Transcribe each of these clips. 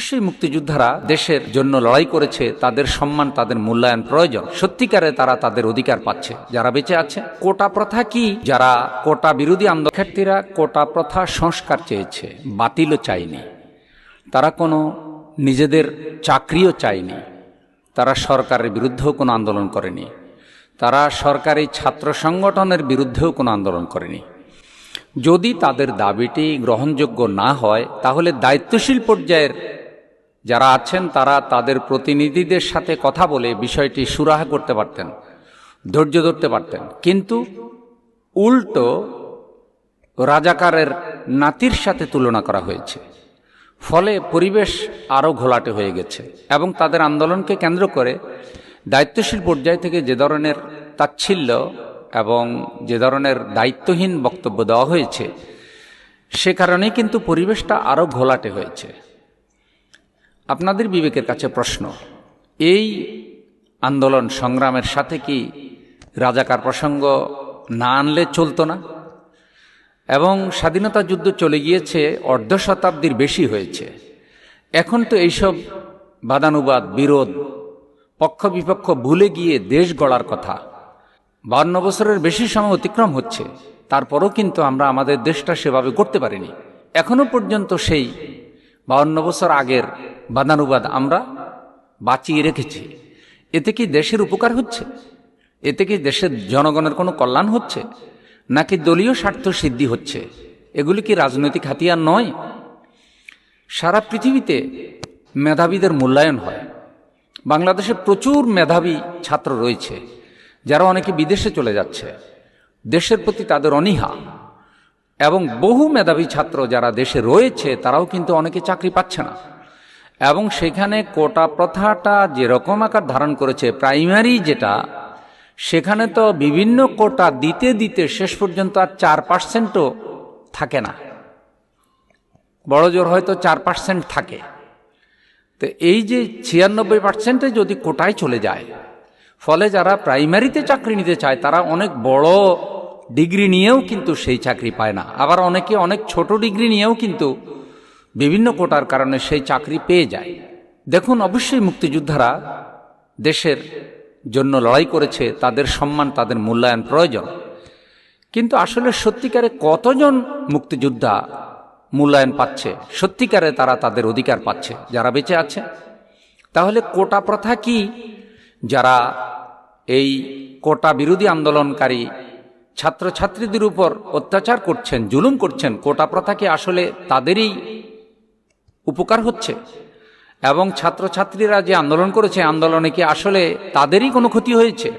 অবশ্যই মুক্তিযোদ্ধারা দেশের জন্য লড়াই করেছে, তাদের সম্মান, তাদের মূল্যায়ন প্রয়োজন। সত্যিকারে তারা তাদের অধিকার পাচ্ছে। যারা বেঁচে আছে, কোটা প্রথা কি? যারা কোটা বিরোধী আন্দোলনার্থীরা কোটা প্রথা সংস্কার চেয়েছে, বাতিলও চায়নি। তারা কোনো নিজেদের চাকরিও চায়নি। তারা সরকারের বিরুদ্ধেও কোনো আন্দোলন করেনি। তারা সরকারি ছাত্র সংগঠনের বিরুদ্ধেও কোনো আন্দোলন করেনি। যদি তাদের দাবিটি গ্রহণযোগ্য না হয়, তাহলে দায়িত্বশীল পর্যায়ের যারা আছেন তারা তাদের প্রতিনিধিদের সাথে কথা বলে বিষয়টি সুরাহা করতে পারতেন, ধৈর্য ধরতে পারতেন। কিন্তু উল্টো রাজাকারের নাতির সাথে তুলনা করা হয়েছে। ফলে পরিবেশ আরও ঘোলাটে হয়ে গেছে এবং তাদের আন্দোলনকে কেন্দ্র করে দায়িত্বশীল পর্যায় থেকে যে ধরনের তাচ্ছিল্য এবং যে ধরনের দায়িত্বহীন বক্তব্য দেওয়া হয়েছে, সে কারণেই কিন্তু পরিবেশটা আরও ঘোলাটে হয়েছে। আপনাদের বিবেকের কাছে প্রশ্ন, এই আন্দোলন সংগ্রামের সাথে কি রাজাকার প্রসঙ্গ না আনলে চলতো না? এবং স্বাধীনতা যুদ্ধ চলে গিয়েছে, অর্ধ শতাব্দীর বেশি হয়েছে। এখন তো এইসব বাদানুবাদ, বিরোধ, পক্ষ বিপক্ষ ভুলে গিয়ে দেশ গড়ার কথা। বান্ন বছরের বেশি সময় অতিক্রম হচ্ছে, তারপরও কিন্তু আমরা আমাদের দেশটা সেভাবে করতে পারিনি। এখনও পর্যন্ত সেই বাউন্ন বছর আগের বাদানুবাদ আমরা বাঁচিয়ে রেখেছি। এতে কি দেশের উপকার হচ্ছে? এতে কি দেশের জনগণের কোনো কল্যাণ হচ্ছে? নাকি দলীয় স্বার্থ সিদ্ধি হচ্ছে? এগুলি কি রাজনৈতিক হাতিয়ার নয়? সারা পৃথিবীতে মেধাবীদের মূল্যায়ন হয়। বাংলাদেশে প্রচুর মেধাবী ছাত্র রয়েছে, যারা অনেকে বিদেশে চলে যাচ্ছে। দেশের প্রতি তাদের অনীহা। এবং বহু মেধাবী ছাত্র যারা দেশে রয়েছে, তারাও কিন্তু অনেকে চাকরি পাচ্ছে না। এবং সেখানে কোটা প্রথাটা যেরকম আকার ধারণ করেছে প্রাইমারি যেটা, সেখানে তো বিভিন্ন কোটা দিতে দিতে শেষ পর্যন্ত আর চার পার্সেন্টও থাকে না। বড় জোর হয়তো চার পার্সেন্ট থাকে। তো এই যে ছিয়ানব্বই পার্সেন্টে যদি কোটায় চলে যায়, ফলে যারা প্রাইমারিতে চাকরি নিতে চায়, তারা অনেক বড় ডিগ্রি নিয়েও কিন্তু সেই চাকরি পায় না। আবার অনেকে অনেক ছোট ডিগ্রি নিয়েও কিন্তু বিভিন্ন কোটার কারণে সেই চাকরি পেয়ে যায়। দেখুন, অবশ্যই মুক্তিযোদ্ধারা দেশের জন্য লড়াই করেছে, তাদের সম্মান, তাদের মূল্যায়ন প্রয়োজন। কিন্তু আসলে সত্যিকারে কতজন মুক্তিযোদ্ধা মূল্যায়ন পাচ্ছে? সত্যিকারে তারা তাদের অধিকার পাচ্ছে, যারা বেঁচে আছে? তাহলে কোটা প্রথা কি? যারা এই কোটা বিরোধী আন্দোলনকারী ছাত্রছাত্রীদের উপর অত্যাচার করছেন, জুলুম করছেন, কোটা প্রথা কি আসলে তাদেরই উপকার হচ্ছে। এবং ছাত্রছাত্রীরা যে আন্দোলন করেছে, আন্দোলনে কি আসলে তাদেরই কোনো ক্ষতি হয়েছে?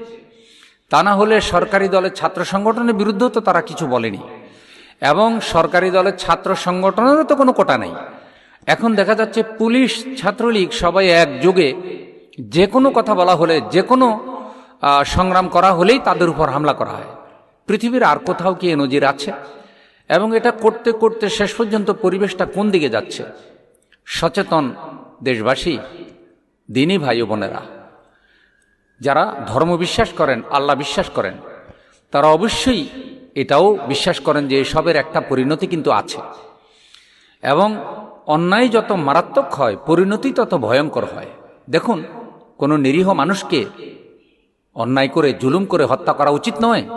তা না হলে সরকারি দলের ছাত্র সংগঠনের বিরুদ্ধেও তো তারা কিছু বলেনি। এবং সরকারি দলের ছাত্র সংগঠনেরও তো কোনো কোটা নেই। এখন দেখা যাচ্ছে পুলিশ ছাত্রলীগ সবাই একযোগে যে কোনো কথা বলা হলে, যে কোনো সংগ্রাম করা হলেই তাদের উপর হামলা করা হয়। পৃথিবীর আর কোথাও কি এ নজির আছে? এবং এটা করতে করতে শেষ পর্যন্ত পরিবেশটা কোন দিকে যাচ্ছে? সচেতন দেশবাসী, দিনী ভাই বোনেরা। যারা ধর্ম বিশ্বাস করেন, আল্লাহ বিশ্বাস করেন, তারা অবশ্যই এটাও বিশ্বাস করেন যে এসবের একটা পরিণতি কিন্তু আছে। এবং অন্যায় যত মারাত্মক হয়, পরিণতি তত ভয়ঙ্কর হয়। দেখুন, কোনো নিরীহ মানুষকে অন্যায় করে, জুলুম করে হত্যা করা উচিত নয়।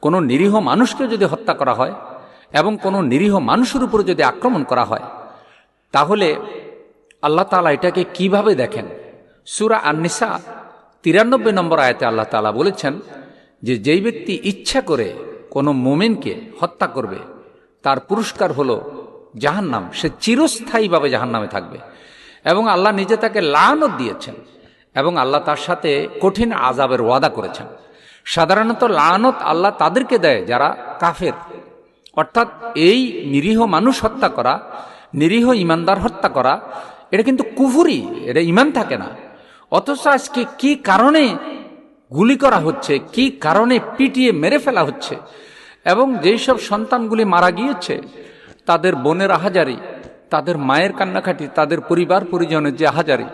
কোনো নিরীহ মানুষকে যদি হত্যা করা হয় এবং কোনো নিরীহ মানুষের উপরে যদি আক্রমণ করা হয় তাহলে আল্লাহ তালা এটাকে কীভাবে দেখেন? সুরা আননিসা তিরানব্বই নম্বর আয়তে আল্লাহ তালা বলেছেন যে, যেই ব্যক্তি ইচ্ছা করে কোনো মোমেনকে হত্যা করবে, তার পুরস্কার হলো জাহান্নাম। সে চিরস্থায়ীভাবে জাহান্নামে থাকবে। এবং আল্লাহ নিজে তাকে লানত দিয়েছেন এবং আল্লাহ তার সাথে কঠিন আজাবের ওয়াদা করেছেন। সাধারণত লানত আল্লাহ তাদেরকে দেয় যারা কাফের। অর্থাৎ এই নিরীহ মানুষ হত্যা করা নিরীহ ইমানদার হত্যা করা, এটা কিন্তু কুফুরি, এটা ইমান থাকে না। অথচ আজকে কি কারণে গুলি করা হচ্ছে, কি কারণে পিটিয়ে মেরে ফেলা হচ্ছে, এবং যেই সব সন্তানগুলি মারা গিয়েছে, তাদের বোনের আহাজারি, তাদের মায়ের কান্নাকাটি, তাদের পরিবার পরিজনের যে আহাজারি,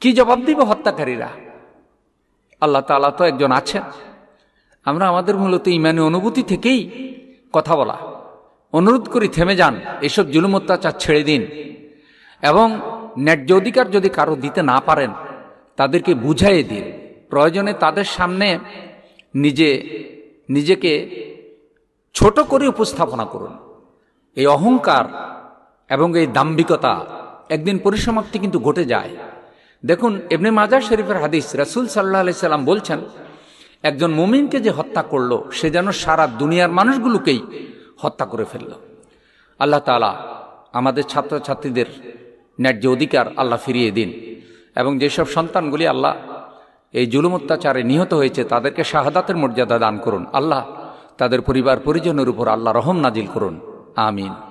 কি জবাব দিব হত্যাকারীরা? আল্লাহ তালা তো একজন আছেন। আমরা আমাদের মূলত ইমানি অনুভূতি থেকেই কথা বলা। অনুরোধ করি, থেমে যান, এসব জুলুম অত্যাচার ছেড়ে দিন। এবং ন্যায্য অধিকার যদি কারও দিতে না পারেন, তাদেরকে বুঝাইয়ে দিন। প্রয়োজনে তাদের সামনে নিজে, নিজেকে ছোট করে উপস্থাপনা করুন। এই অহংকার এবং এই দাম্ভিকতা একদিন পরিসমাপ্তি কিন্তু ঘটে যায়। দেখুন এমনি মাজার শরীফের হাদিস, রাসুল সাল্লাহ আলি সাল্লাম বলছেন, একজন মুমিনকে যে হত্যা করল, সে যেন সারা দুনিয়ার মানুষগুলোকেই হত্যা করে ফেলল। আল্লাহ তালা আমাদের ছাত্রছাত্রীদের ন্যায্য অধিকার আল্লাহ ফিরিয়ে দিন এবং যেসব সন্তানগুলি আল্লাহ এই জুলুম অত্যাচারে নিহত হয়েছে, তাদেরকে শাহাদাতের মর্যাদা দান করুন। আল্লাহ তাদের পরিবার পরিজনের উপর আল্লাহ রহম নাজিল করুন। আমিন।